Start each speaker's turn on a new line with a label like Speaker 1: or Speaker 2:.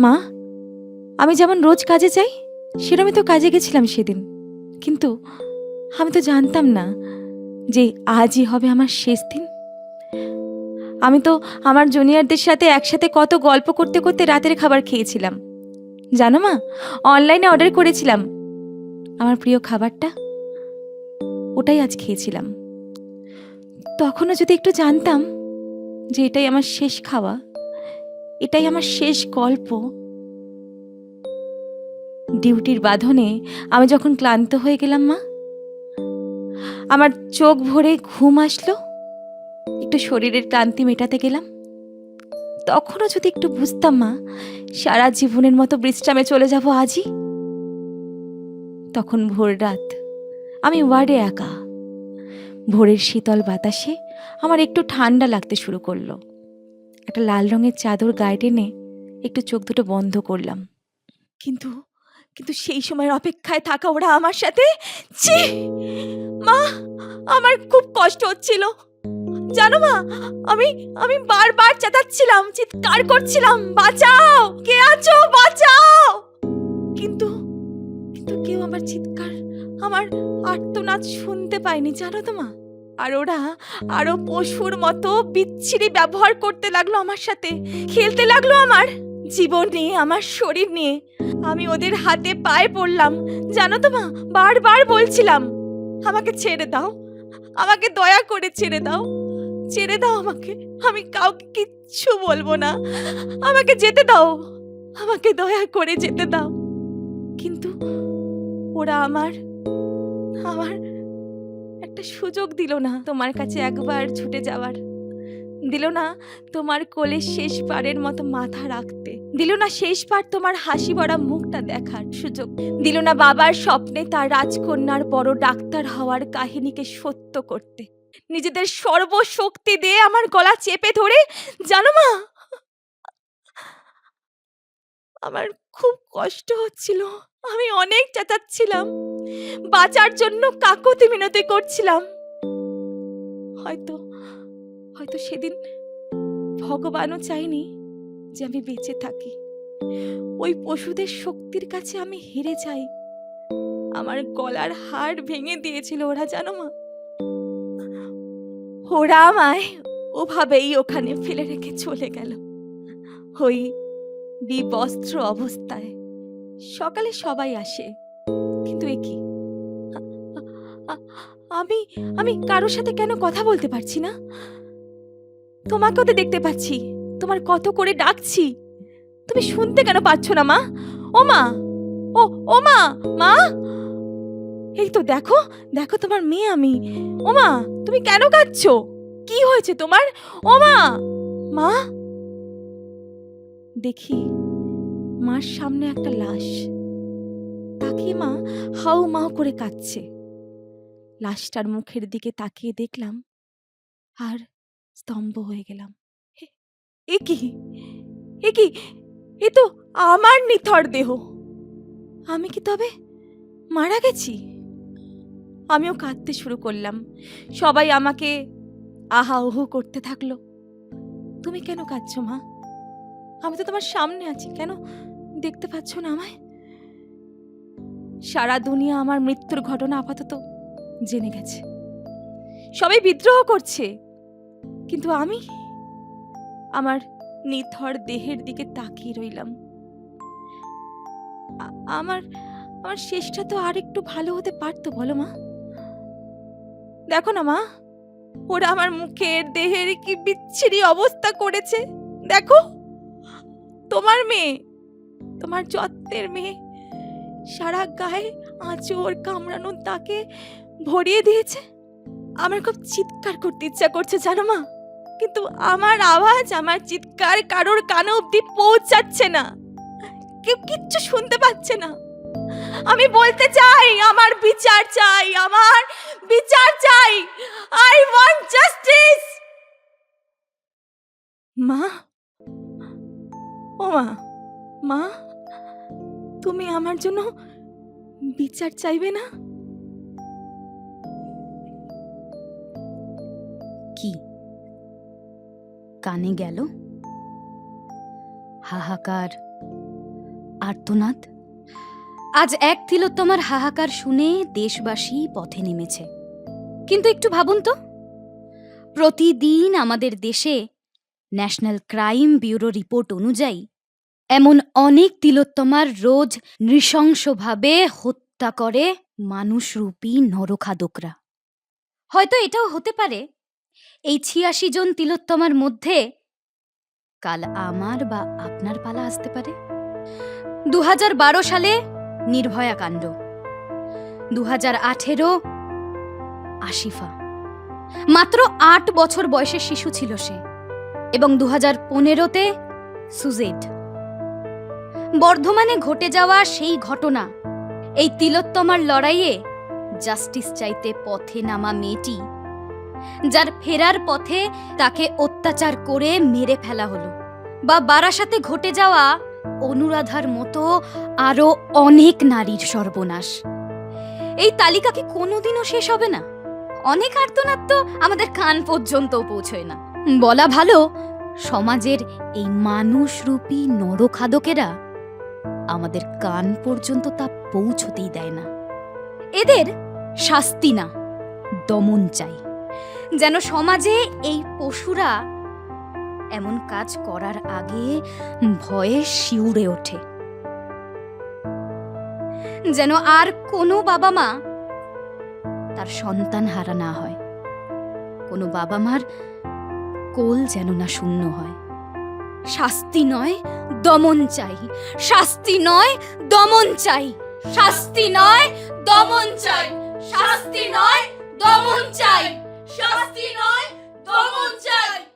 Speaker 1: মা, আমি যেমন রোজ কাজে যাই সেরকমই তো কাজে গেছিলাম সেদিন। কিন্তু আমি তো জানতাম না যে আজই হবে আমার শেষ দিন। আমি তো আমার জুনিয়রদের সাথে একসাথে কত গল্প করতে করতে রাতের খাবার খেয়েছিলাম। জানো মা, অনলাইনে অর্ডার করেছিলাম। আমার প্রিয় খাবারটা, ওটাই আজ খেয়েছিলাম। তখনও যদি একটু জানতাম যে এটাই আমার শেষ খাওয়া এটাই আমার শেষ গল্প। ডিউটির বাঁধনে আমি যখন ক্লান্ত হয়ে গেলাম, মা, আমার চোখ ভরে ঘুম আসলো, একটু শরীরের ক্লান্তি মেটাতে গেলাম। তখনও যদি একটু বুঝতাম, মা, সারা জীবনের মতো বিশ্রামে চলে যাব আজই। তখন ভোর রাত আমি ওয়ার্ডে একা। ভোরের শীতল বাতাসে আমার একটু ঠান্ডা লাগতে শুরু করল। একটা লাল রঙের চাদর গায়ে টেনে একটু চোখ দুটো বন্ধ করলাম। কিন্তু কিন্তু সেই সময়ের অপেক্ষায় থাকা ওরা আমার সাথে? ছি! মা, আমার খুব কষ্ট হচ্ছিল। জানো মা, আমি আমি বারবার চেঁচাচ্ছিলাম, চিৎকার করছিলাম, বাঁচাও! কে আছো? বাঁচাও! কিন্তু কিন্তু কেউ আমার চিৎকার, আমার আর্তনাদ শুনতে পায়নি, জানো তো মা। আর ওরা আরও পশুর মতো বিচ্ছিরি ব্যবহার করতে লাগল আমার সাথে, খেলতে লাগল আমার। জীবন নিয়ে, আমার শরীর নিয়ে। আমি ওদের হাতে পায়ে পড়লাম, জানো তো মা, বারবার বলছিলাম, আমাকে ছেড়ে দাও, আমাকে দয়া করে ছেড়ে দাও ছেড়ে দাও আমাকে, আমি কাউকে কিচ্ছু বলব না, আমাকে যেতে দাও, আমাকে দয়া করে যেতে দাও। কিন্তু ওরা আমার আমার একটা সুযোগ দিল না তোমার কাছে একবার ছুটে যাওয়ার। দিল না তোমার কোলে শেষবারের মতো মাথা রাখতে। দিল না শেষবার তোমার হাসি ভরা মুখটা দেখার সুযোগ। দিল না বাবার স্বপ্নে তার রাজকন্যার বড় ডাক্তার হওয়ার কাহিনীকে সত্য করতে। নিজেদের সর্বশক্তি দিয়ে আমার গলা চেপে ধরে, জানো মা, আমার খুব কষ্ট হচ্ছিল। আমি অনেক চেঁচাচ্ছিলাম। বাঁচার জন্য কাকুতি মিনতি করছিলাম। হয়তো হয়তো সেদিন ভগবানও চাইনি যে আমি বেঁচে থাকি। ওই পশুদের শক্তির কাছে আমি হেরে যাই। আমার গলার হাড় ভেঙে দিয়েছিল ওরা, জানো মা? ওরা আমায় ওভাবেই ওখানে ফেলে রেখে চলে গেল। ওই বিবস্ত্র অবস্থায়। সকালে সবাই আসে। কিন্তু এ কি? আমি আমি কারোর সাথে কেন কথা বলতে পারছি না? তোমাকেও তো দেখতে পাচ্ছি, তোমার কত করে ডাকছি। তুমি শুনতে কেন পাচ্ছ না, মা? ও মা, ও ও মা মা! এই তো দেখো দেখো তোমার মেয়ে আমি। ও মা, তুমি কেন কাঁদছো? কি হয়েছে তোমার? ও মা মা! দেখি, মার সামনে একটা লাশ। মা হাউ মাউ করে কাঁদছে। লাশটার মুখের দিকে তাকিয়ে দেখলাম আর স্তম্ভ হয়ে গেলাম। এ কি? এ কি? এ তো আমার নিথর দেহ। আমি কি তবে মারা গেছি? আমিও কাঁদতে শুরু করলাম। সবাই আমাকে আহা ওহু করতে থাকল। তুমি কেন কাঁদছো মা? আমি তো তোমার সামনে আছি। কেন দেখতে পাচ্ছ না আমায়? সারা দুনিয়া আমার মৃত্যুর ঘটনা আপাতত জেনে গেছে। সবাই বিদ্রোহ করছে। কিন্তু আমি আমার নিথর দেহের দিকে তাকিয়ে রইলাম। আমার আমার শেষটা তো আর একটু ভালো হতে পারতো, বলো মা। দেখো না মা, ওরা আমার মুখের দেহের কি বিচ্ছিরি অবস্থা করেছে। দেখো, তোমার মেয়ে, তোমার যত্নের মেয়ে সারা গায়ে আঁচড় কামড়ানোর তাকে ভরিয়ে দিয়েছে। আমার খুব চিৎকার করতে ইচ্ছা করছে, জানো মা। কিন্তু আমার আওয়াজ, আমার চিৎকার কারোর কানে অব্দি পৌঁছাচ্ছে না। কেউ কিচ্ছু শুনতে পাচ্ছে না। আমি বলতে চাই, আমার বিচার চাই, আমার বিচার চাই। আই ওয়ান্ট জাস্টিস মা? ও মা মা? তুমি আমার জন্য বিচার চাইবে না?
Speaker 2: কি? কানে গেল? হাহাকার, আর্তনাদ? আজ এক তিলোত্তমার হাহাকার শুনে দেশবাসী পথে নেমেছে। কিন্তু একটু ভাবুন তো, প্রতিদিন আমাদের দেশে ন্যাশনাল ক্রাইম ব্যুরো রিপোর্ট অনুযায়ী এমন অনেক তিলোত্তমার রোজ নৃশংসভাবে হত্যা করে মানুষরূপী নরখাদকরা। হয়তো এটাও হতে পারে। এই ছিয়াশি জন তিলোত্তমার মধ্যে কাল আমার বা আপনার পালা আসতে পারে। দু বারো সালে নির্ভয়া কাণ্ড। দু হাজার আঠেরো আশিফা। মাত্র আট বছর বয়সের শিশু ছিল সে এবং দু হাজার পনেরোতে সুজেট বর্ধমানে ঘটে যাওয়া সেই ঘটনা। এই তিলোত্তমার লড়াইয়ে জাস্টিস চাইতে পথে নামা মেয়েটি, যার ফেরার পথে তাকে অত্যাচার করে মেরে ফেলা হলো বা বারাসাতে ঘটে যাওয়া অনুরাধার মতো আরও অনেক নারীর সর্বনাশ। এই তালিকা কি কোনোদিনও শেষ হবে না? অনেক আর্তনাদ তো আমাদের কান পর্যন্ত পৌঁছয় না। বলা ভালো, সমাজের এই মানুষরূপী নরখাদকেরা আমাদের কান পর্যন্ত তা পৌঁছতেই দেয় না। এদের শাস্তি না, দমন চাই। যেন সমাজে এই পশুরা এমন কাজ করার আগে ভয়ে শিউরে ওঠে। যেন আর কোনো বাবা মা তার সন্তান হারা না হয়। কোনো বাবা মার কোল যেন না শূন্য হয়। শাস্তি নয়, দমন চাই। শাস্তি নয়, দমন চাই। শাস্তি নয়, দমন চাই। শাস্তি নয়, দমন চাই। শাস্তি নয়, দমন চাই।